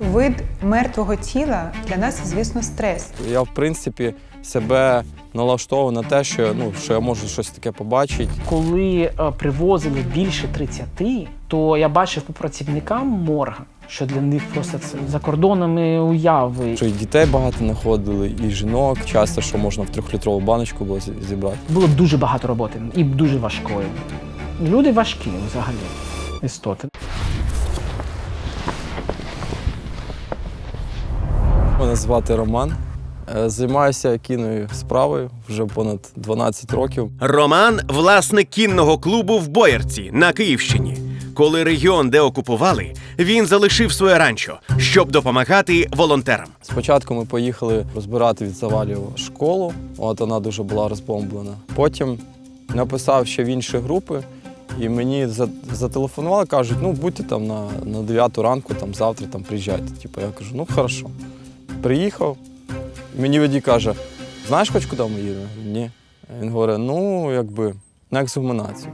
Вид мертвого тіла для нас, звісно, стрес. Я, в принципі, себе налаштовував на те, що, ну, що я можу щось таке побачити. Коли е, привозили більше 30, то я бачив по працівникам морга, що для них просто це за кордонами уяви. Що і дітей багато знаходили, і жінок. Часто, що можна в трьохлітрову баночку було зі- зібрати. Було дуже багато роботи і дуже важкої. Люди важкі взагалі, істоти. Мене звати Роман. Е, Займаюся кінною справою вже понад 12 років. Роман власник кінного клубу в Боярці на Київщині. Коли регіон деокупували, він залишив своє ранчо, щоб допомагати волонтерам. Спочатку ми поїхали розбирати від завалів школу, от вона дуже була розбомблена. Потім написав ще в інші групи, і мені за- зателефонували, кажуть, ну будьте там на, на 9 ранку, там завтра там приїжджайте. Типу, я кажу, ну хорошо. Приїхав, мені водій каже, знаєш хоч куди ми їдемо? Ні. Він говорить, ну якби на ексгуманацію.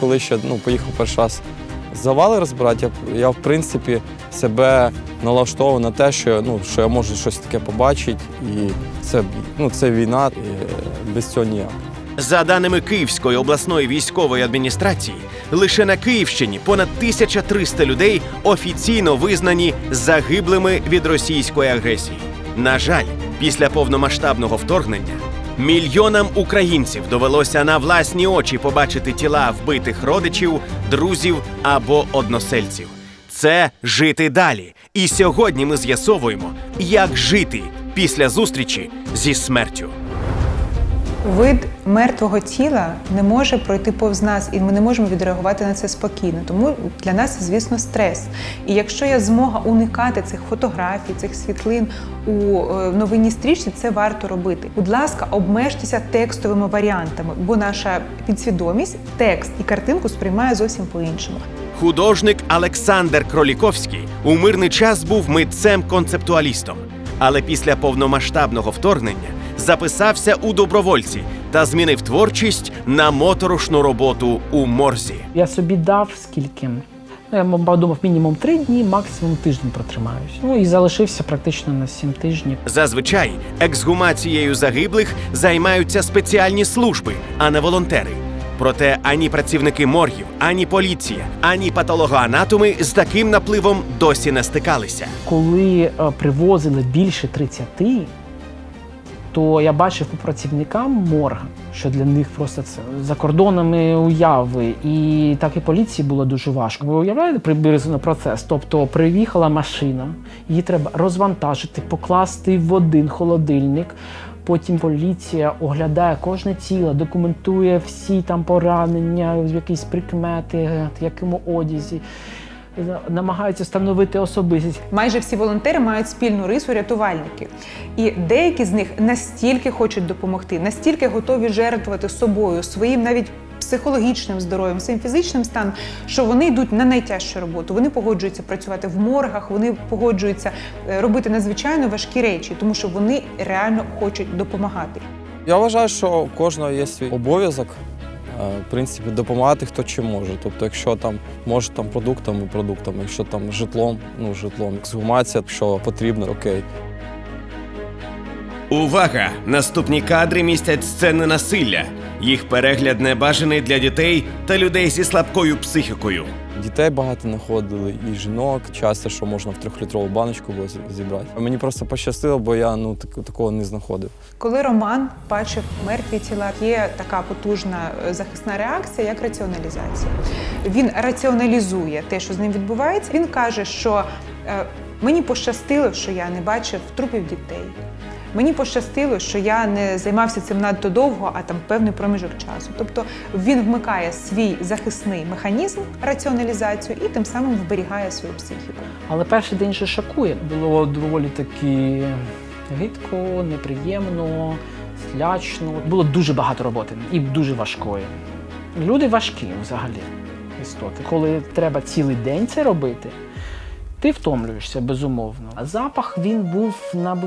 коли ще ну, поїхав перший раз завали розбирати, я, я в принципі себе налаштовував на те, що, ну, що я можу щось таке побачити, і це, ну, це війна, і без цього ніяк. За даними Київської обласної військової адміністрації, лише на Київщині понад 1300 людей офіційно визнані загиблими від російської агресії. На жаль, після повномасштабного вторгнення мільйонам українців довелося на власні очі побачити тіла вбитих родичів, друзів або односельців. Це жити далі. І сьогодні ми з'ясовуємо, як жити після зустрічі зі смертю. Вид мертвого тіла не може пройти повз нас, і ми не можемо відреагувати на це спокійно. Тому для нас, звісно, стрес. І якщо є змога уникати цих фотографій, цих світлин у е, новинній стрічці, це варто робити. Будь ласка, обмежтеся текстовими варіантами, бо наша підсвідомість текст і картинку сприймає зовсім по-іншому. Художник Олександр Кроліковський у мирний час був митцем-концептуалістом, але після повномасштабного вторгнення записався у добровольці та змінив творчість на моторошну роботу у морзі. Я собі дав скільки. Ну, я думав, мінімум три дні, максимум тиждень протримаюсь. Ну і залишився практично на сім тижнів. Зазвичай ексгумацією загиблих займаються спеціальні служби, а не волонтери. Проте ані працівники моргів, ані поліція, ані патологоанатоми з таким напливом досі не стикалися. Коли е, привозили більше 30, то я бачив по працівникам морга, що для них просто це за кордонами уяви. І так і поліції було дуже важко. Ви уявляєте приблизно процес? Тобто приїхала машина, її треба розвантажити, покласти в один холодильник. Потім поліція оглядає кожне тіло, документує всі там поранення, якісь прикмети, в якому одязі. Намагаються встановити особистість. Майже всі волонтери мають спільну рису рятувальники. І деякі з них настільки хочуть допомогти, настільки готові жертвувати собою, своїм навіть психологічним здоров'ям, своїм фізичним станом, що вони йдуть на найтяжчу роботу. Вони погоджуються працювати в моргах, вони погоджуються е, робити надзвичайно важкі речі, тому що вони реально хочуть допомагати. Я вважаю, що у кожного є свій обов'язок. Е, В принципі, допомагати хто чим може. Тобто, якщо там може там продуктами, продуктами, якщо там житлом, ну житлом, ексгумація, якщо потрібно, окей. Увага! Наступні кадри містять сцени насилля. Їх перегляд не бажаний для дітей та людей зі слабкою психікою. Дітей багато знаходили, і жінок. Часто, що можна в трьохлітрову баночку було зі- зібрати. Мені просто пощастило, бо я ну так, такого не знаходив. Коли Роман бачив мертві тіла, є така потужна е, захисна реакція, як раціоналізація. Він раціоналізує те, що з ним відбувається. Він каже, що е, мені пощастило, що я не бачив трупів дітей. Мені пощастило, що я не займався цим надто довго, а там певний проміжок часу. Тобто він вмикає свій захисний механізм раціоналізацію і тим самим вберігає свою психіку. Але перший день же шокує. Було доволі таки гидко, неприємно, слячно. Було дуже багато роботи і дуже важкої. Люди важкі взагалі істоти. Коли треба цілий день це робити, Ти втомлюєшся безумовно. А запах він був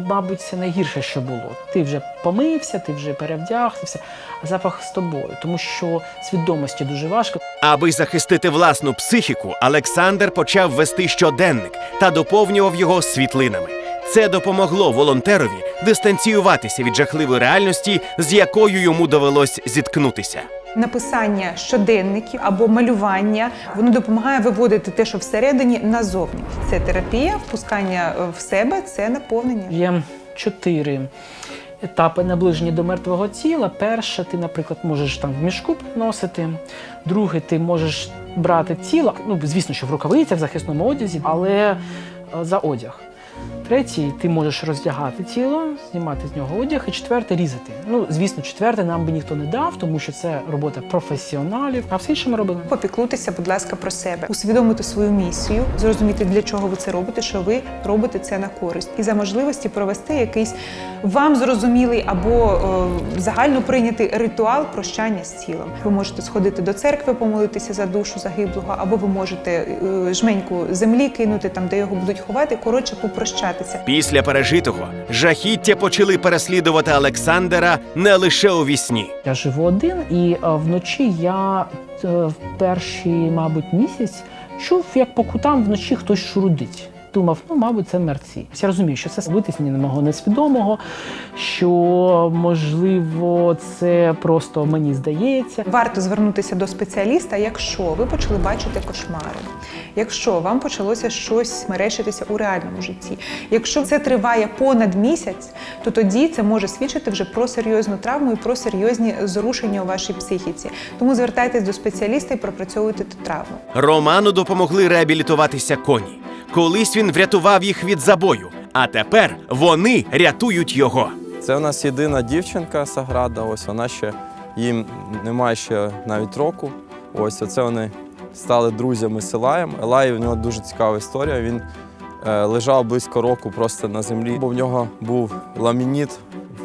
мабуть, це найгірше, що було. Ти вже помився, ти вже перевдягся, а запах з тобою, тому що свідомості дуже важко. Аби захистити власну психіку, Олександр почав вести щоденник та доповнював його світлинами. Це допомогло волонтерові дистанціюватися від жахливої реальності, з якою йому довелось зіткнутися. Написання щоденників або малювання воно допомагає виводити те, що всередині, назовні. Це терапія, впускання е, в себе, це наповнення. Є чотири етапи наближення до мертвого тіла. Перше, ти, наприклад, можеш там в мішку приносити. Друге, ти можеш брати тіло, ну звісно, що в рукавицях, в захисному одязі, але е, за одяг. Третій, ти можеш роздягати тіло, знімати з нього одяг, і четверте різати. Ну, звісно, четверте нам би ніхто не дав, тому що це робота професіоналів. А все інше ми робили. Попіклуйтеся, будь ласка, про себе, усвідомити свою місію, зрозуміти, для чого ви це робите, що ви робите це на користь, і за можливості провести якийсь вам зрозумілий або е, загально прийнятий ритуал прощання з тілом. Ви можете сходити до церкви, помолитися за душу загиблого, або ви можете е, жменьку землі кинути там, де його будуть ховати. Коротше, попрощатися. Після пережитого жахіття почали переслідувати Олександра не лише у вісні. Я живу один, і е, вночі я е, в перший, мабуть, місяць чув, як по кутам вночі хтось шурудить. Думав, ну, мабуть, це мерці. Я розумію, що це витиснення мого несвідомого, що можливо це просто мені здається. Варто звернутися до спеціаліста, якщо ви почали бачити кошмари, якщо вам почалося щось мерещитися у реальному житті. Якщо це триває понад місяць, то тоді це може свідчити вже про серйозну травму і про серйозні зрушення у вашій психіці. Тому звертайтесь до спеціаліста і пропрацьовуйте ту травму. Роману допомогли реабілітуватися коні. Колись він врятував їх від забою, а тепер вони рятують його. Це у нас єдина дівчинка Саграда. Ось вона ще їм немає ще навіть року. Ось оце вони стали друзями з Елаєм. Елай у нього дуже цікава історія. Він е, лежав близько року просто на землі, бо в нього був ламініт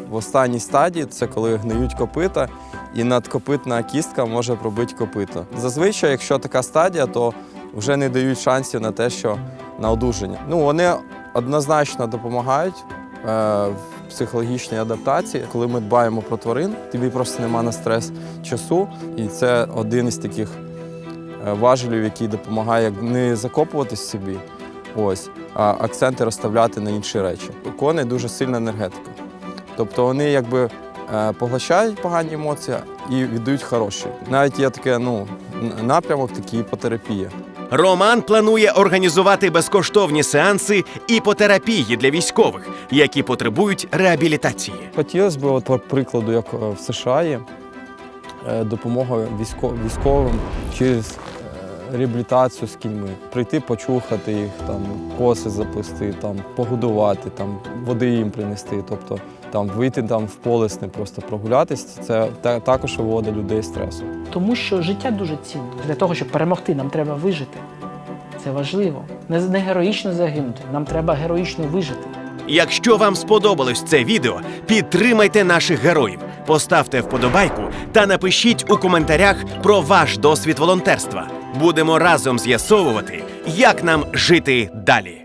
в останній стадії. Це коли гниють копита, і надкопитна кістка може пробити копито. Зазвичай, якщо така стадія, то вже не дають шансів на те, що на одужання. Ну вони однозначно допомагають е, в психологічній адаптації. Коли ми дбаємо про тварин, тобі просто нема на стрес часу, і це один із таких е, важелів, який допомагає не закопуватись собі, ось, а акценти розставляти на інші речі. У коней дуже сильна енергетика. Тобто вони якби е, поглощають погані емоції і віддають хороші. Навіть є таке ну, напрямок, такий іпотерапія. Роман планує організувати безкоштовні сеанси іпотерапії для військових, які потребують реабілітації. Хотілося б, от, по прикладу, як е, в США є е, допомога військо- військовим через е, реабілітацію з кіньми. Прийти, почухати їх, там, коси заплести, там, погодувати, там, води їм принести. Тобто там, вийти там, в поле, просто прогулятись, це також виводить людей з стресу. Тому що життя дуже цінне. Для того, щоб перемогти, нам треба вижити. Це важливо. Не, не героїчно загинути, нам треба героїчно вижити. Якщо вам сподобалось це відео, підтримайте наших героїв, поставте вподобайку та напишіть у коментарях про ваш досвід волонтерства. Будемо разом з'ясовувати, як нам жити далі.